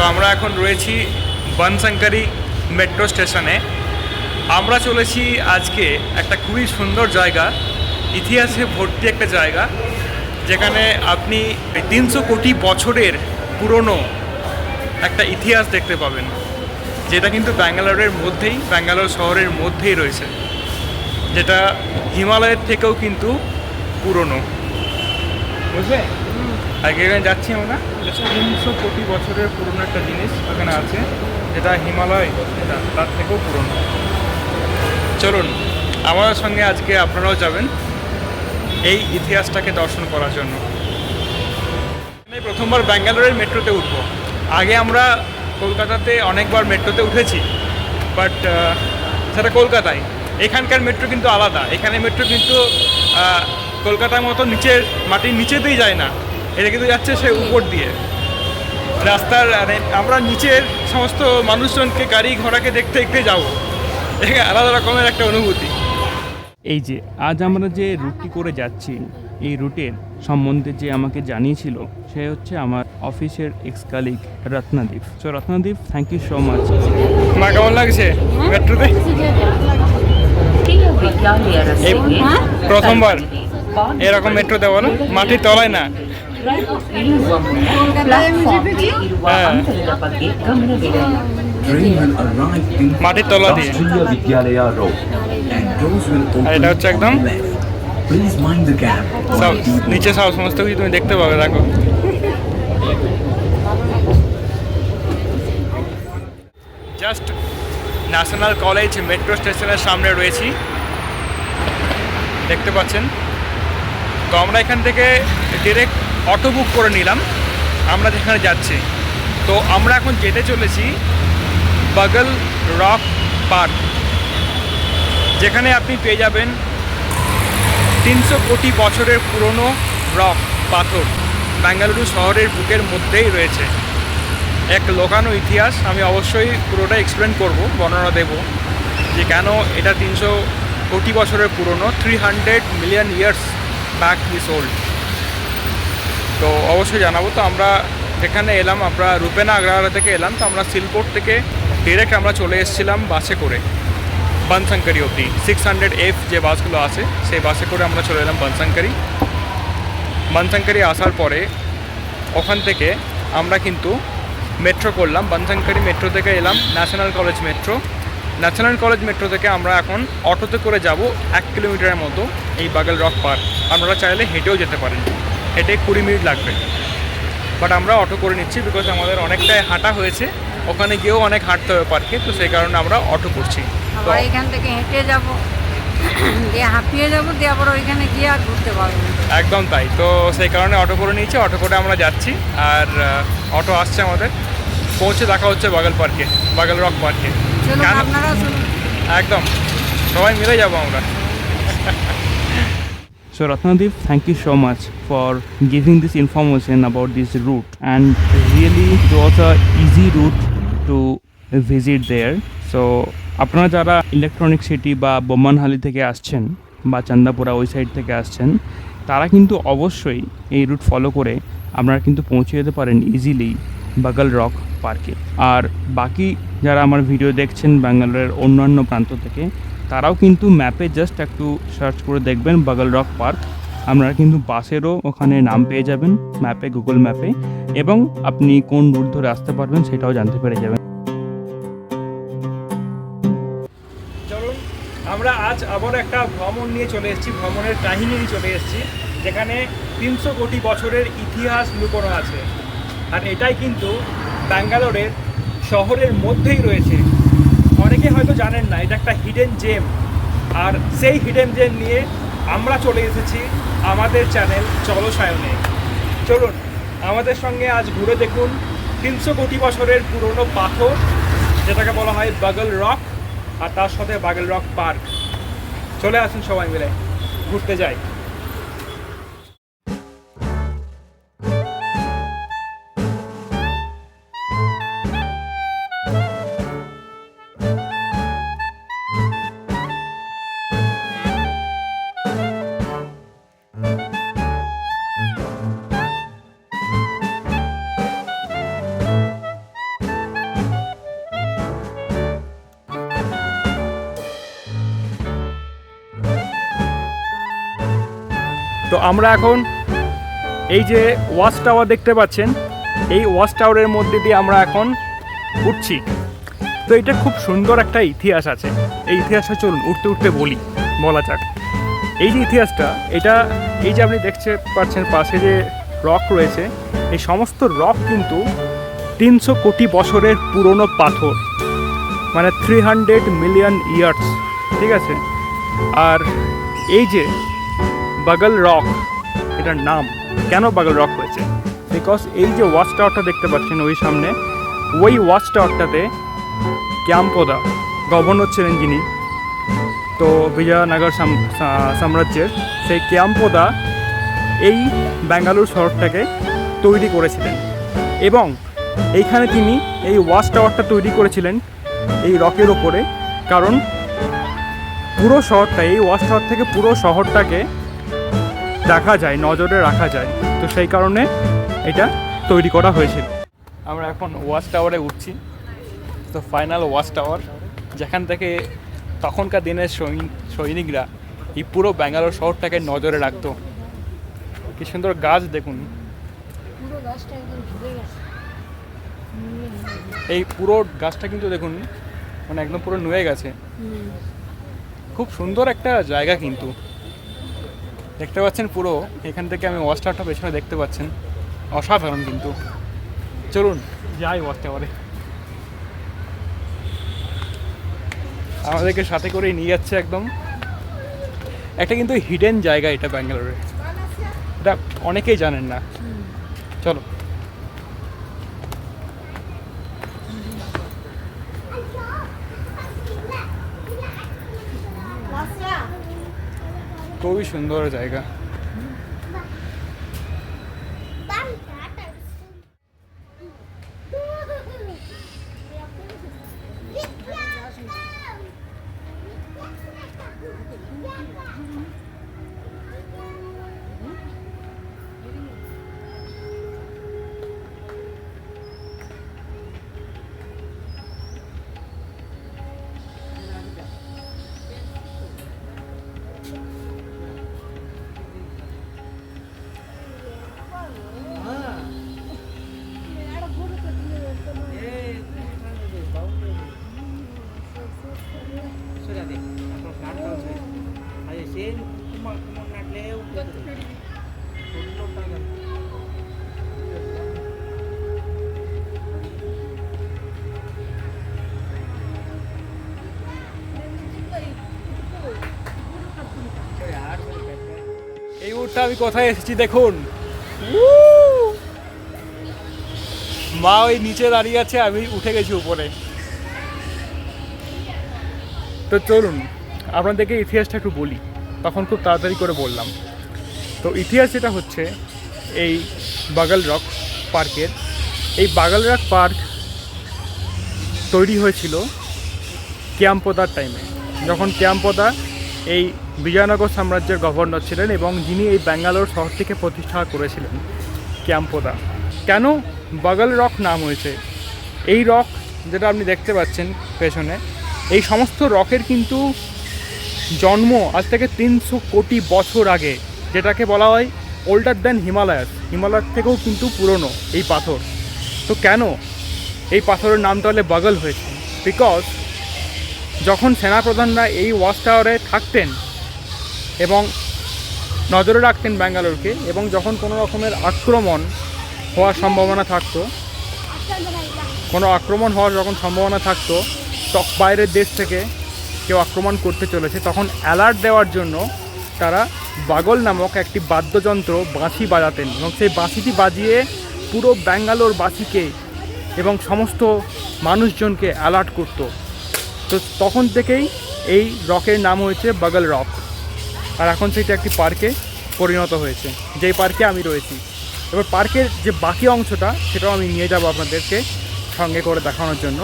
তো আমরা এখন রয়েছি বনশঙ্করি মেট্রো স্টেশনে। আমরা চলেছি আজকে একটা খুবই সুন্দর জায়গা, ইতিহাসে ভর্তি একটা জায়গা, যেখানে আপনি তিনশো কোটি বছরের পুরনো একটা ইতিহাস দেখতে পাবেন, যেটা কিন্তু ব্যাঙ্গালোরের মধ্যেই, ব্যাঙ্গালোর শহরের মধ্যেই রয়েছে, যেটা হিমালয়ের থেকেও কিন্তু পুরনো। বুঝলে আগে এখানে যাচ্ছি আমরা। তিনশো কোটি বছরের পুরনো একটা জিনিস ওখানে আছে যেটা হিমালয় যেটা তার থেকেও পুরনো। চলুন আমাদের সঙ্গে আজকে আপনারাও যাবেন এই ইতিহাসটাকে দর্শন করার জন্য। আমি প্রথমবার ব্যাঙ্গালোরের মেট্রোতে উঠবো। আগে আমরা কলকাতাতে অনেকবার মেট্রোতে উঠেছি বাট সেটা কলকাতায়। এখানকার মেট্রো কিন্তু আলাদা। এখানে মেট্রো কিন্তু কলকাতার মতো নিচের মাটির নিচেতেই যায় না। এটা কিন্তু যাচ্ছে সে উপর দিয়ে। রাস্তার মানে আমরা নিচের সমস্ত মানুষজনকে গাড়ি ঘোড়াকে দেখতে দেখতে যাব। এখানে আলাদা রকমের একটা অনুভূতি। এই যে আজ আমরা যে রুটটি করে যাচ্ছি এই রুটের সম্বন্ধে যে আমাকে জানিয়েছিল সে হচ্ছে আমার অফিসের ex colleague Ratnadeep. So Ratnadeep thank you so much মা কেমন লাগছে? মেট্রোতে? প্রথমবার। এরকম মেট্রোতে বলো মাটির তলায় না? মাটির তলা দিয়ে। এটা হচ্ছে একদম নিচে সব সমস্ত কিছু তুমি দেখতে পাবে দেখো জাস্ট ন্যাশনাল কলেজ মেট্রো স্টেশনের সামনে রয়েছি। দেখতে পাচ্ছেন। তো আমরা এখান থেকে ডিরেক্ট অটো বুক করে নিলাম, আমরা যেখানে যাচ্ছি। তো আমরা এখন যেতে চলেছি বাগল রক পার্ক, যেখানে আপনি পেয়ে যাবেন তিনশো কোটি বছরের পুরনো রক পাথর বেঙ্গালুরু শহরের বুকের মধ্যেই রয়েছে। এক লোকানো ইতিহাস, আমি অবশ্যই পুরোটা এক্সপ্লেন করব, বর্ণনা দেব যে কেন এটা তিনশো কোটি বছরের পুরনো three hundred million years back this old তো অবশ্যই জানাব। তো আমরা যেখানে এলাম, আমরা রূপেনা আগ্রাহারা থেকে এলাম, তো আমরা সিলপোর্ট থেকে ডিরেক্ট আমরা চলে এসেছিলাম বাসে করে বনশঙ্করি অবধি। সিক্স হান্ড্রেড এফ যে বাসগুলো আছে, সেই বাসে করে আমরা চলে এলাম বনশঙ্করি বনশঙ্করি আসার পরে ওখান থেকে আমরা কিন্তু মেট্রো করলাম বনশঙ্করি মেট্রো থেকে এলাম national college metro national college metro থেকে আমরা এখন অটোতে করে যাব এক কিলোমিটারের মতো এই বাগল রক পার্ক। আপনারা চাইলে হেঁটেও যেতে পারেন। হেঁটে কুড়ি মিনিট লাগবে। বাট আমরা অটো করে নিচ্ছি বিকজ আমাদের অনেকটাই হাঁটা হয়েছে। ওখানে গিয়েও অনেক হাঁটতে হবে পার্কে তো সেই কারণে আমরা অটো করছি। আবার এখান থেকে হেঁটে যাব। দিয়ে হাঁপিয়ে যাব দিয়ে আবার ওইখানে গিয়ে আর ঘুরতে পারব একদম তাই। তো সেই কারণে অটো করে নিয়েছি অটো করে আমরা যাচ্ছি। আর অটো আসছে আমাদের। পৌঁছে দেখা হচ্ছে বাগল পার্কে বাগল রক পার্কে একদম। সবাই মিলে যাব আমরা। So Ratnadeep, thank you so much for giving this information about this route and really it was a easy route to visit there. So আপনারা যারা ইলেকট্রনিক সিটি বা বোমানহালি থেকে আসছেন বা চান্দাপুরা ওই সাইড থেকে আসছেন তারা কিন্তু অবশ্যই এই রুট ফলো করে আপনারা কিন্তু পৌঁছে যেতে পারেন ইজিলি বাগল রক পার্কে আর বাকি যারা আমার ভিডিও দেখছেন ব্যাঙ্গালোরের অন্যান্য প্রান্ত থেকে তারাও কিন্তু ম্যাপে জাস্ট একটু সার্চ করে দেখবেন বাগল রক পার্ক আপনারা কিন্তু বাসেরও ওখানে নাম পেয়ে যাবেন ম্যাপে গুগল ম্যাপে এবং আপনি কোন রুট ধরে আসতে পারবেন সেটাও জানতে পেরে যাবেন। চলুন, আমরা আজ আবার একটা ভ্রমণ নিয়ে চলে এসেছি, ভ্রমণের কাহিনী চলে এসেছি, যেখানে তিনশো কোটি বছরের ইতিহাস লুকোনো আছে। আর এটাই কিন্তু ব্যাঙ্গালোরের শহরের মধ্যেই রয়েছে। অনেকে হয়তো জানেন না, এটা একটা হিডেন জেম আর সেই হিডেন জেম নিয়ে আমরা চলে এসেছি আমাদের চ্যানেল চলো সায়নে চলুন, আমাদের সঙ্গে আজ ঘুরে দেখুন তিনশো কোটি বছরের পুরনো পাথর, যেটাকে বলা হয় বাগল রক আর তার সাথে বাগল রক পার্ক চলে আসুন সবাই মিলে, ঘুরতে যাই। আমরা এখন এই যে ওয়াচ টাওয়ার দেখতে পাচ্ছেন, এই ওয়াচ টাওয়ারের মধ্যে দিয়ে আমরা এখন উঠছি। তো এটা খুব সুন্দর একটা ইতিহাস আছে। এই ইতিহাসটা চলুন, উঠতে উঠতে বলি, বলা যাক। এই যে ইতিহাসটা, এটা এই যে আপনি দেখতে পাচ্ছেন পাশে যে রক রয়েছে, এই সমস্ত রক কিন্তু তিনশো কোটি বছরের পুরনো পাথর মানে থ্রি হান্ড্রেড মিলিয়ন ইয়ার্স ঠিক আছে? আর এই যে বাগল রক, এটার নাম। কেন বাগল রক হয়েছে? বিকজ এই যে ওয়াচ টাওয়ারটা দেখতে পাচ্ছেন ওই সামনে, ওই ওয়াচ টাওয়ারটাতে ক্যাম্পোদা, গভর্নর ছিলেন যিনি। তো বিজয়নগর সাম- সাম্রাজ্যের সেই ক্যাম্পোদা এই ব্যাঙ্গালোর শহরটাকে তৈরি করেছিলেন। এবং এইখানে তিনি এই ওয়াচ টাওয়ারটা তৈরি করেছিলেন এই রকের ওপরে কারণ পুরো শহরটা, এই ওয়াচ টাওয়ার থেকে পুরো শহরটাকে দেখা যায় নজরে রাখা যায়। তো সেই কারণে এটা তৈরি করা হয়েছিল। আমরা এখন ওয়াচ টাওয়ারে উঠছি। তো ফাইনাল ওয়াচ টাওয়ার। যেখান থেকে তখনকার দিনের সৈন- সৈনিকরা এই পুরো ব্যাঙ্গালোর শহরটাকে নজরে রাখতো। কি সুন্দর গাছ দেখুন। এই পুরো গাছটা কিন্তু দেখুন মানে একদম পুরো নুয়ে গেছে। খুব সুন্দর একটা জায়গা কিন্তু। দেখতে পাচ্ছেন পুরো, এখান থেকে আমি ওয়াচ টাওয়ারটা পেছনে দেখতে পাচ্ছেন। অসাধারণ কিন্তু। চলুন, যাই ওয়াচ টাওয়ারে আমাদেরকে সাথে করে নিয়ে যাচ্ছে একদম। একটা কিন্তু হিডেন জায়গা এটা ব্যাঙ্গালোরে। এটা অনেকেই জানেন না। চলো। খুবই সুন্দর জায়গা। মুহূর্তে আমি কোথায় এসেছি দেখুন। মা ওই নিচে দাঁড়িয়ে আছে, আমি উঠে গেছি উপরে। তো চলুন, আপনাদেরকে ইতিহাসটা একটু বলি। তখন খুব তাড়াতাড়ি করে বললাম। তো ইতিহাস যেটা হচ্ছে, এই বাগাল রক পার্কের, এই বাগাল রক পার্ক তৈরি হয়েছিল ক্যাম্পোদার টাইমে যখন ক্যাম্পোদা এই বিজয়নগর সাম্রাজ্যের গভর্নর ছিলেন এবং যিনি এই ব্যাঙ্গালোর শহরটিকে প্রতিষ্ঠা করেছিলেন, ক্যাম্পোদা। কেন? বাগল রক নাম হয়েছে। এই রক যেটা আপনি দেখতে পাচ্ছেন পেছনে, এই সমস্ত রকের কিন্তু জন্ম আজ থেকে তিনশো কোটি বছর আগে, যেটাকে বলা হয় ওল্ডার দ্যান হিমালয়াস। হিমালয়ার থেকেও কিন্তু পুরনো এই পাথর। তো কেন এই পাথরের নাম তাহলে বাগল হয়েছে? বিকজ যখন সেনাপ্রধানরা এই ওয়াচ টাওয়ারে থাকতেন এবং নজরে রাখতেন ব্যাঙ্গালোরকে এবং যখন কোনো রকমের আক্রমণ হওয়ার সম্ভাবনা থাকতো, কোনো আক্রমণ হওয়ার যখন সম্ভাবনা থাকতো, তখ, বাইরের দেশ থেকে কেউ আক্রমণ করতে চলেছে, তখন অ্যালার্ট দেওয়ার জন্য তারা বাগল নামক একটি বাদ্যযন্ত্র বাঁশি বাজাতেন এবং সেই বাঁশিটি বাজিয়ে পুরো ব্যাঙ্গালোর বাসীকে এবং সমস্ত মানুষজনকে অ্যালার্ট করতো। তো তখন থেকেই এই রকের নাম হয়েছে বাগল রক আর এখন সেটা একটি পার্কে পরিণত হয়েছে, যেই পার্কে আমি রয়েছি। এবার পার্কের যে বাকি অংশটা, সেটাও আমি নিয়ে যাব আপনাদেরকে সঙ্গে করে দেখানোর জন্য।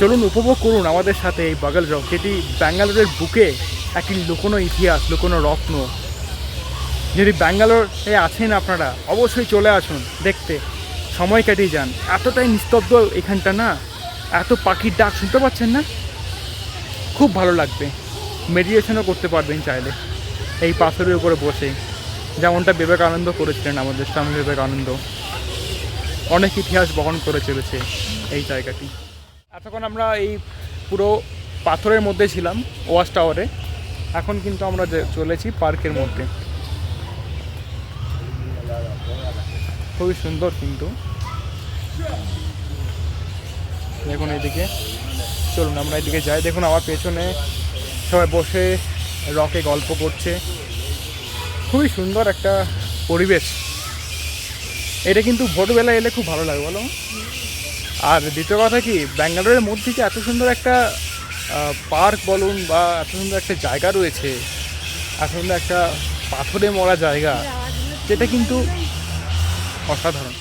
চলুন, উপভোগ করুন আমাদের সাথে এই বাগল রক, যেটি ব্যাঙ্গালোরের বুকে একটি লুকোনো ইতিহাস, লুকোনো রত্ন। যদি ব্যাঙ্গালোরে আছেন আপনারা, অবশ্যই চলে আসুন, দেখতে। সময় কাটিয়ে যান। এতটাই নিস্তব্ধ এখানটা না? এত পাখির ডাক শুনতে পাচ্ছেন না? খুব ভালো লাগবে। মেডিটেশনও করতে পারবেন চাইলে। এই পাথরের উপরে বসে। যেমনটা বিবেকানন্দ করেছিলেন, আমাদের স্বামী বিবেকানন্দ। অনেক ইতিহাস বহন করে চলেছে এই জায়গাটি। এতক্ষণ আমরা এই পুরো পাথরের মধ্যে ছিলাম ওয়াশ টাওয়ারে। এখন কিন্তু আমরা চলেছি পার্কের মধ্যে। খুবই সুন্দর কিন্তু। দেখুন এদিকে। চলুন আমরা এদিকে যাই। দেখুন আমার পেছনে সবাই বসে রকে গল্প করছে। খুবই সুন্দর একটা পরিবেশ। এটা কিন্তু ভোরবেলা এলে খুব ভালো লাগে বলো। আর দ্বিতীয় কথা কি ব্যাঙ্গালোরের মধ্যে যে এত সুন্দর একটা পার্ক বলুন বা এত সুন্দর একটা জায়গা রয়েছে এত সুন্দর একটা পাথরে মরা জায়গা যেটা কিন্তু অসাধারণ।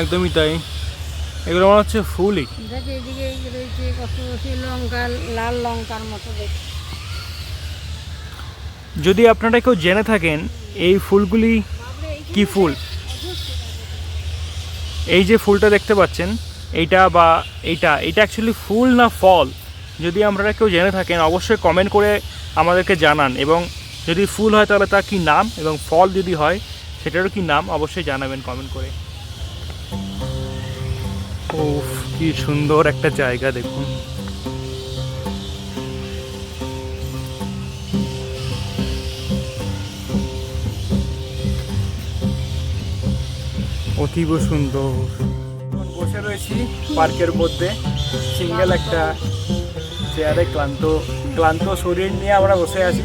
একদমই তাই। এগুলো মনে হচ্ছে ফুলই। এদিকে রয়েছে কত লঙ্কা লাল লঙ্কার মতো যদি আপনারা কেউ জেনে থাকেন এই ফুলগুলি কি ফুল? এই যে ফুলটা দেখতে পাচ্ছেন এইটা বা এইটা এটা অ্যাকচুয়ালি ফুল না ফল? যদি আপনারা কেউ জেনে থাকেন অবশ্যই কমেন্ট করে আমাদেরকে জানান। এবং যদি ফুল হয় তাহলে তার কী নাম এবং ফল যদি হয় সেটারও কি নাম অবশ্যই জানাবেন কমেন্ট করে। ও কি সুন্দর একটা জায়গা দেখুন। অতীব সুন্দর। বসে রয়েছি পার্কের মধ্যে। সিঙ্গেল একটা চেয়ারে ক্লান্ত ক্লান্ত শরীর নিয়ে আমরা বসে আছি।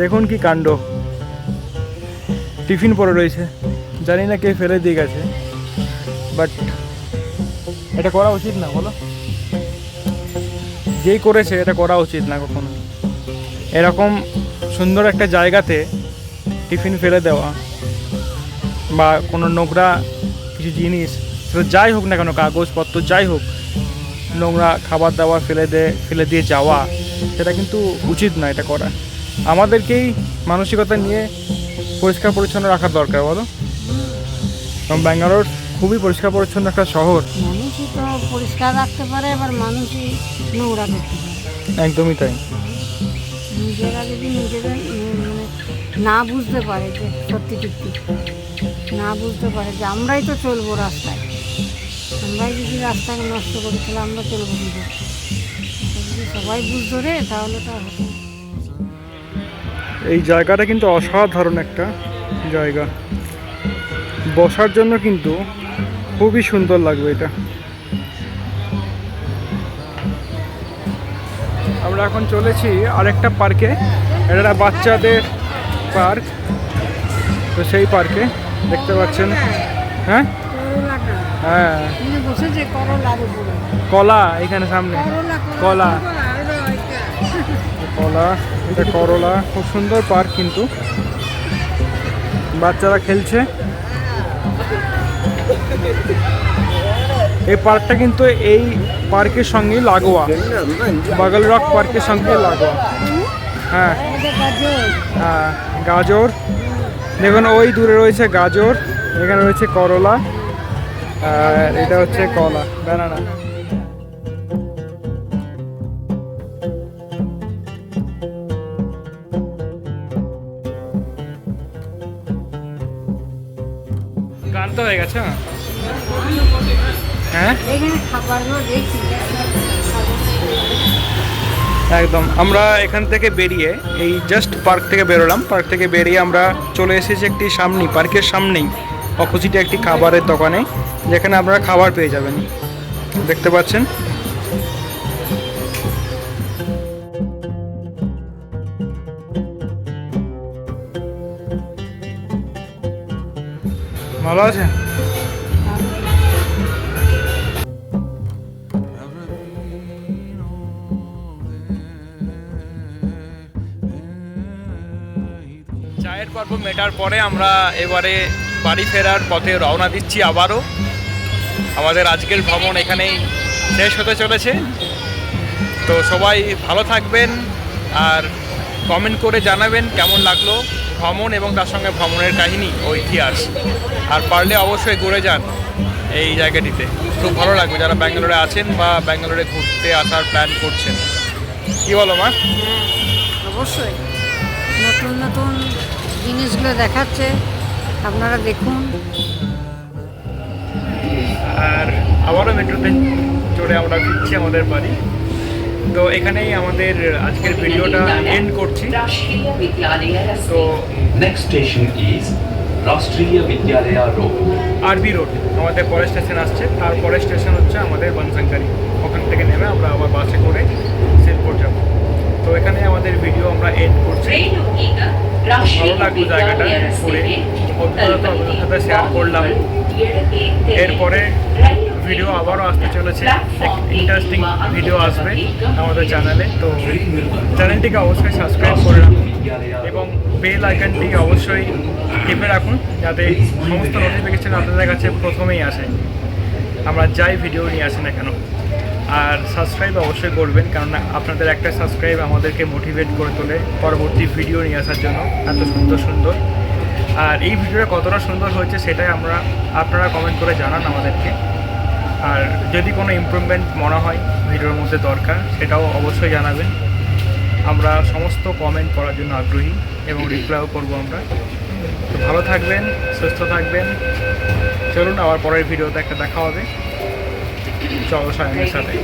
দেখুন কি কাণ্ড। টিফিন পড়ে রয়েছে। জানি না কে ফেলে দিয়ে গেছে। বাট এটা করা উচিত না, বলো। যেই করেছে, এটা করা উচিত না কখনো। এরকম সুন্দর একটা জায়গাতে টিফিন ফেলে দেওয়া বা কোনো নোংরা কিছু জিনিস, সেটা যাই হোক না কেন, কাগজপত্র যাই হোক, নোংরা খাবার দাবার ফেলে দে, ফেলে দিয়ে যাওয়া, সেটা কিন্তু উচিত না এটা করা। আমাদেরকেই মানসিকতা নিয়ে পরিষ্কার পরিচ্ছন্ন রাখার দরকার বলো? এবং ব্যাঙ্গালোর খুবই পরিষ্কার পরিচ্ছন্ন একটা শহর। মানুষই তো পরিষ্কার রাখতে পারে এবার মানুষই নোংরা করতে পারে। একদমই তাই। নিজেরা যদি নিজেদের মানে না বুঝতে পারে যে সত্যি সত্যি না বুঝতে পারে যে আমরাই তো চলবো রাস্তায়। আমরাই যদি রাস্তাকে নষ্ট করি তাহলে আমরা চলবো যদি সবাই বুঝতো রে তাহলে তো। এই জায়গাটা কিন্তু অসাধারণ একটা জায়গা। বসার জন্য কিন্তু খুবই সুন্দর লাগবে এটা। আমরা এখন চলেছি আরেকটা পার্কে। এটা বাচ্চাদের পার্ক। তো সেই পার্কে দেখতে পাচ্ছেন? হ্যাঁ? হ্যাঁ। কলা এখানে সামনে। কলা। কলা। এটা করলা, খুব সুন্দর পার্ক কিন্তু। বাচ্চারা খেলছে। এই পার্কটা কিন্তু এই পার্কের সঙ্গে লাগোয়া। বাগল রক পার্কের সঙ্গে লাগোয়া। হ্যাঁ। হ্যাঁ গাজর। দেখুন, ওই দূরে রয়েছে গাজর, এখানে রয়েছে করলা। আর এটা হচ্ছে কলা ব্যানানা গান তো হয়ে গেছে হ্যাঁ? হ্যাঁ? একদম। আমরা এখান থেকে বেরিয়ে এই জাস্ট পার্ক থেকে বেরোলাম। পার্ক থেকে বেরিয়ে আমরা চলে এসেছি একটি সামনেই পার্কের সামনেই অপোজিটে একটি খাবারের দোকানে, যেখানে আপনারা খাবার পেয়ে যাবেন। দেখতে পাচ্ছেন? ভালো আছে চায়ের পর্ব মেটার পরে আমরা এবারে বাড়ি ফেরার পথে রওনা দিচ্ছি আবারও। আমাদের আজকের ভ্রমণ এখানেই শেষ হতে চলেছে। তো সবাই ভালো থাকবেন আর কমেন্ট করে জানাবেন কেমন লাগল ভ্রমণ এবং তার সঙ্গে ভ্রমণের কাহিনী ও ইতিহাস। আর পারলে অবশ্যই ঘুরে যান এই জায়গাটিতে। খুব ভালো লাগবে যারা ব্যাঙ্গালোরে আছেন বা ব্যাঙ্গালোরে ঘুরতে আসার প্ল্যান করছেন। কি বলো মা? হ্যাঁ, অবশ্যই। নতুন নতুন জিনিসগুলো দেখাচ্ছে আপনারা দেখুন। আর আবারও মেট্রোতে চড়ে আমরা ঘুরছি আমাদের বাড়ি। তো এখানেই আমাদের আজকের ভিডিওটা এন্ড করছি। তো নেক্সট স্টেশন ইজ রাষ্ট্রীয় বিদ্যালয় রোড। আরবি রোড আমাদের পরের স্টেশন আসছে। তার পরের স্টেশন হচ্ছে আমাদের বনশঙ্কারি ওখান থেকে নেমে আমরা আবার বাসে করে শিলপুর যাব। তো এখানে আমাদের ভিডিও আমরা এড করছি। ভালো লাগল জায়গাটা ঘুরে। অত্যন্ত আপনাদের সাথে শেয়ার করলাম। এরপরে ভিডিও আবারও আসতে চলেছে। ইন্টারেস্টিং ভিডিও আসবে আমাদের চ্যানেলে তো চ্যানেলটিকে অবশ্যই সাবস্ক্রাইব করে রাখুন। এবং বেল আইকনটি অবশ্যই টিপে রাখুন যাতে সমস্ত নোটিফিকেশন আপনাদের কাছে প্রথমেই আসে। আমরা যাই ভিডিও নিয়ে আসি না কেন। আর সাবস্ক্রাইব অবশ্যই করবেন কারণ আপনাদের একটা সাবস্ক্রাইব আমাদেরকে মোটিভেট করে তোলে পরবর্তী ভিডিও নিয়ে আসার জন্য, এত সুন্দর সুন্দর। আর এই ভিডিওটা কতটা সুন্দর হয়েছে সেটাই আমরা, আপনারা কমেন্ট করে জানান আমাদেরকে। আর যদি কোনো ইমপ্রুভমেন্ট মনে হয় ভিডিওর মধ্যে দরকার, সেটাও অবশ্যই জানাবেন। আমরা সমস্ত কমেন্ট করার জন্য আগ্রহী এবং রিপ্লাইও করব আমরা। ভালো থাকবেন সুস্থ থাকবেন। চলুন আবার পরের ভিডিওতে একটা দেখা হবে। চলো সায়নের সাথে